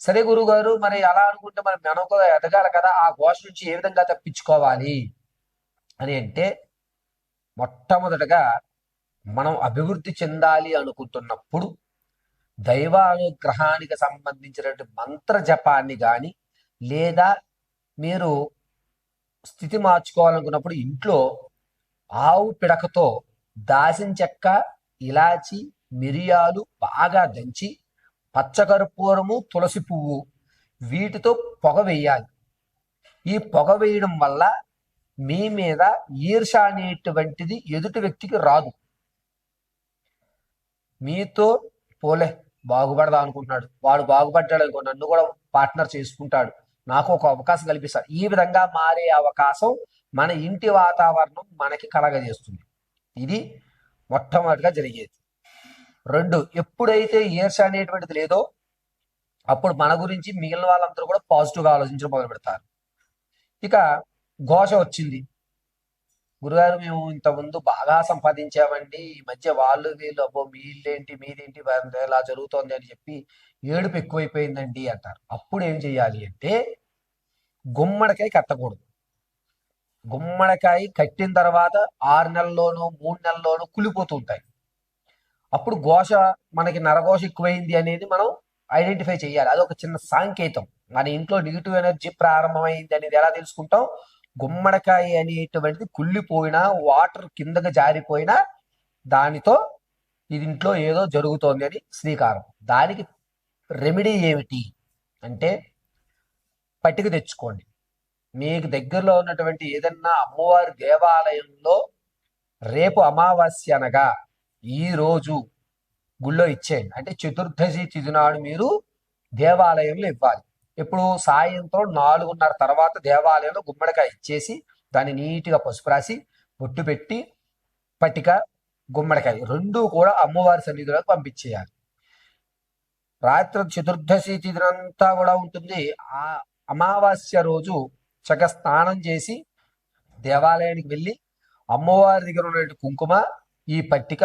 సరే గురుగారు మరి అలా అనుకుంటే మరి మనం కూడా ఎదగాలి కదా ఆ ఘోష నుంచి ఏ విధంగా తప్పించుకోవాలి? అని అంటే మొట్టమొదటగా మనం అభివృద్ధి చెందాలి అనుకుంటున్నప్పుడు దైవానుగ్రహానికి సంబంధించినటువంటి మంత్ర జపాన్ని కానీ లేదా మీరు స్థితి మార్చుకోవాలనుకున్నప్పుడు ఇంట్లో ఆవు పిడకతో దాసిన చెక్క ఇలాచి మిరియాలు బాగా దంచి పచ్చకర్పూరము తులసి పువ్వు వీటితో పొగ వేయాలి. ఈ పొగ వేయడం వల్ల మీ మీద ఈర్ష అనేటువంటిది ఎదుటి వ్యక్తికి రాదు. మీతో పోలే బాగుపడదా అనుకుంటున్నాడు. వాడు బాగుపడ్డాడు అనుకో నన్ను కూడా పార్ట్నర్ చేసుకుంటాడు. నాకు ఒక అవకాశం కల్పిస్తాడు. ఈ విధంగా మారే అవకాశం మన ఇంటి వాతావరణం మనకి కలగజేస్తుంది. ఇది మొట్టమొదటిగా జరిగేది. రెండు ఎప్పుడైతే ఈర్ష అనేటువంటిది లేదో అప్పుడు మన గురించి మిగిలిన వాళ్ళందరూ కూడా పాజిటివ్గా ఆలోచించడం మొదలు పెడతారు. ఇక ఘోష వచ్చింది. గురుగారు మేము ఇంత ముందు బాగా సంపాదించామండి. ఈ మధ్య వాళ్ళు వీళ్ళు అబ్బో మీళ్ళేంటి మీదేంటి వారి ఇలా జరుగుతోంది అని చెప్పి ఏడుపు ఎక్కువైపోయిందండి అంటారు. అప్పుడు ఏం చేయాలి అంటే గుమ్మడికాయ కట్టకూడదు. గుమ్మడికాయ కట్టిన తర్వాత ఆరు నెలల్లోనూ మూడు నెలల్లోనూ కులిపోతూ ఉంటాయి. అప్పుడు ఘోష మనకి నరఘోష ఎక్కువైంది అనేది మనం ఐడెంటిఫై చేయాలి. అది ఒక చిన్న సాంకేతం. మన ఇంట్లో నెగిటివ్ ఎనర్జీ ప్రారంభమైంది అనేది ఎలా తెలుసుకుంటాం? గుమ్మడికాయ అనేటువంటిది కుళ్ళిపోయినా వాటర్ కిందకి జారిపోయినా దానితో ఇది ఇంట్లో ఏదో జరుగుతోంది అని శ్రీకారం. దానికి రెమెడీ ఏమిటి? అంటే పట్టిక తెచ్చుకోండి. మీకు దగ్గరలో ఉన్నటువంటి ఏదన్నా అమ్మవారి దేవాలయంలో రేపు అమావాస్య అనగా ఈ రోజు గుళ్ళో ఇచ్చేయండి అంటే చతుర్దశి తిథి నాడు మీరు దేవాలయంలో ఇవ్వాలి. ఇప్పుడు సాయంత్రం నాలుగున్నర తర్వాత దేవాలయంలో గుమ్మడికాయ ఇచ్చేసి దాన్ని నీట్గా పసుపు రాసి బొట్టు పెట్టి పట్టిక గుమ్మడికాయ రెండు కూడా అమ్మవారి సన్నిధిలోకి పంపించేయాలి. రాత్రి చతుర్దశి తిథినంతా కూడా ఉంటుంది. ఆ అమావాస్య రోజు చక్క స్నానం చేసి దేవాలయానికి వెళ్ళి అమ్మవారి దగ్గర ఉన్నటువంటి కుంకుమ ఈ పట్టిక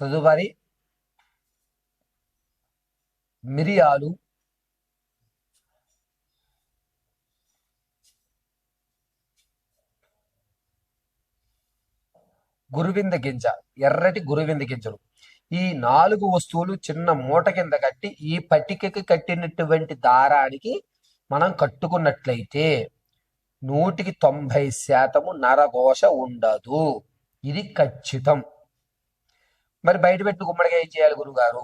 తదుపరి మిరియాలు. గురువింద గింజ ఎర్రటి గురువింద గింజలు. ఈ నాలుగు వస్తువులు చిన్న మూట కింద కట్టి ఈ పట్టికకి కట్టినటువంటి దారానికి మనం కట్టుకున్నట్లయితే నూటికి తొంభై శాతము నరఘోష ఉండదు. ఇది ఖచ్చితం. మరి బయట పెట్టి గుమ్మడికాయ చేయాలి గురుగారు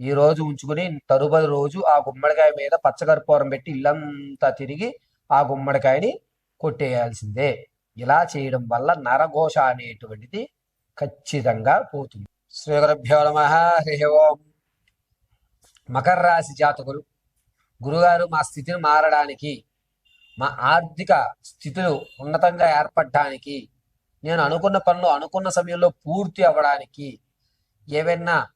ఈ రోజు ఉంచుకుని తరుబడి రోజు ఆ గుమ్మడికాయ మీద పచ్చకర్పూరం పెట్టి ఇల్లంతా తిరిగి ఆ గుమ్మడికాయని కొట్టేయాల్సిందే. ఇలా చేయడం వల్ల నరఘోష అనేటువంటిది ఖచ్చితంగా పోతుంది. శ్రీ గురుభ్యో నమ. హరి ఓం. మకర రాశి జాతకులు గురుగారు మా స్థితిని మారడానికి మా ఆర్థిక స్థితులు ఉన్నతంగా ఏర్పడడానికి నేను అనుకున్న పనులు అనుకున్న సమయంలో పూర్తి అవ్వడానికి ఏవైనా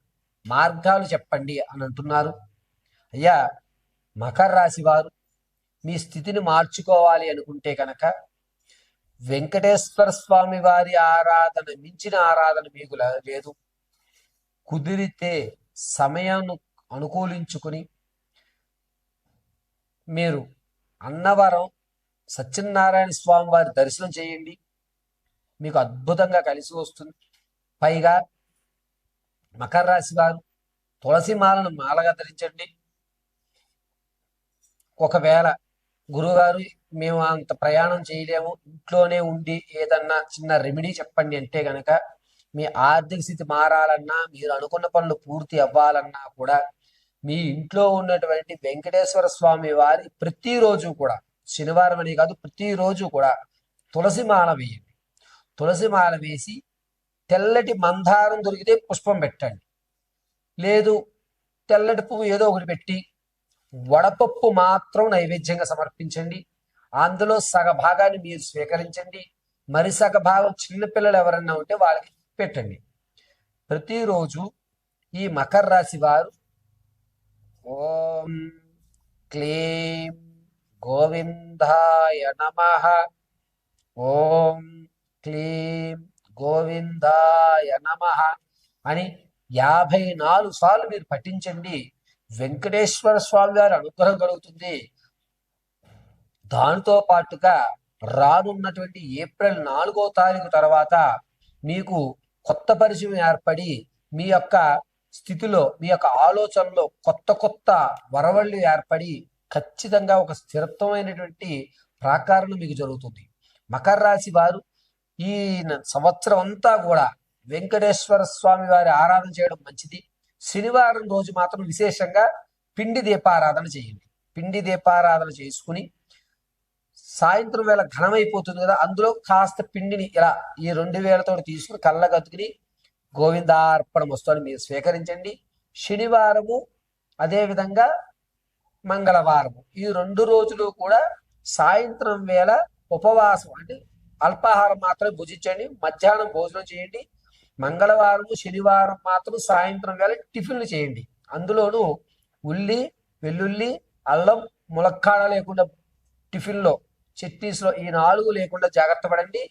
మార్గాలు చెప్పండి అని అంటున్నారు. అయ్యా మకర రాశి వారు మీ స్థితిని మార్చుకోవాలి అనుకుంటే కనుక వెంకటేశ్వర స్వామి వారి ఆరాధన మించిన ఆరాధన మీకు లేదు. కుదిరితే సమయాన్ని అనుకూలించుకుని మీరు అన్నవరం సత్యనారాయణ స్వామి వారి దర్శనం చేయండి. మీకు అద్భుతంగా కలిసి వస్తుంది. పైగా మకర రాశి వారు తులసి మాలను మాలగా ధరించండి. ఒకవేళ గురువుగారు మేము అంత ప్రయాణం చేయలేము ఇంట్లోనే ఉండి ఏదన్నా చిన్న రెమెడీ చెప్పండి అంటే గనక మీ ఆర్థిక స్థితి మారాలన్నా మీరు అనుకున్న పనులు పూర్తి అవ్వాలన్నా కూడా మీ ఇంట్లో ఉన్నటువంటి వెంకటేశ్వర స్వామి వారి ప్రతిరోజు కూడా శనివారం అని కాదు ప్రతిరోజు కూడా తులసి మాల వేయండి. తులసి మాల వేసి తెల్లటి మందారం దొరికితే పుష్పం పెట్టండి. లేదు తెల్లటి పువ్వు ఏదో ఒకటి పెట్టి వడపప్పు మాత్రం నైవేద్యంగా సమర్పించండి. అందులో సగ భాగాన్ని మీరు స్వీకరించండి. మరి సగ భాగం చిన్నపిల్లలు ఎవరన్నా ఉంటే వాళ్ళకి పెట్టండి. ప్రతిరోజు ఈ మకర రాశి వారు ఓం క్లీం గోవిందాయ నమ. ఓం క్లీం గోవిందాయ నమ అని యాభై నాలుగు సార్లు మీరు పఠించండి. వెంకటేశ్వర స్వామి వారి అనుగ్రహం కలుగుతుంది. దానితో పాటుగా రానున్నటువంటి ఏప్రిల్ నాలుగో తారీఖు తర్వాత మీకు కొత్త పరిచయం ఏర్పడి మీ యొక్క స్థితిలో మీ యొక్క ఆలోచనలో కొత్త కొత్త వరవళ్ళు ఏర్పడి ఖచ్చితంగా ఒక స్థిరత్వమైనటువంటి ప్రాకారణ మీకు జరుగుతుంది. మకర రాశి వారు ఈ సంవత్సరం అంతా కూడా వెంకటేశ్వర స్వామి వారి ఆరాధన చేయడం మంచిది. శనివారం రోజు మాత్రం విశేషంగా పిండి దీపారాధన చేయండి. పిండి దీపారాధన చేసుకుని సాయంత్రం వేళ ఘనమైపోతుంది కదా అందులో కాస్త పిండిని ఇలా ఈ రెండు వేలతో తీసుకుని కళ్ళగత్తుకుని గోవిందార్పణ వస్తువుని మీరు స్వీకరించండి. శనివారము అదేవిధంగా మంగళవారము. ఈ రెండు రోజులు కూడా సాయంత్రం వేళ ఉపవాసం అంటే అల్పాహారం మాత్రమే భుజించండి. మధ్యాహ్నం భోజనం చేయండి. మంగళవారం శనివారం మాత్రం సాయంత్రం వేళ టిఫిన్లు చేయండి. అందులోనూ ఉల్లి వెల్లుల్లి అల్లం ములక్కాడ లేకుండా టిఫిన్లో చట్నీస్లో ఈ నాలుగు లేకుండా జాగ్రత్త పడండి.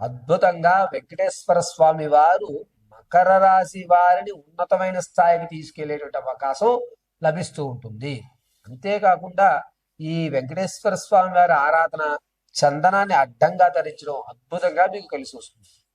అద్భుతంగా వెంకటేశ్వర స్వామి వారు మకర రాశి వారిని ఉన్నతమైన స్థాయికి తీసుకెళ్ళేటువంటి అవకాశం లభిస్తూ ఉంటుంది. అంతేకాకుండా ఈ వెంకటేశ్వర స్వామి వారి ఆరాధన చందనాన్ని అడ్డంగా ధరించడం అద్భుతంగా మీకు కలిసి వస్తుంది.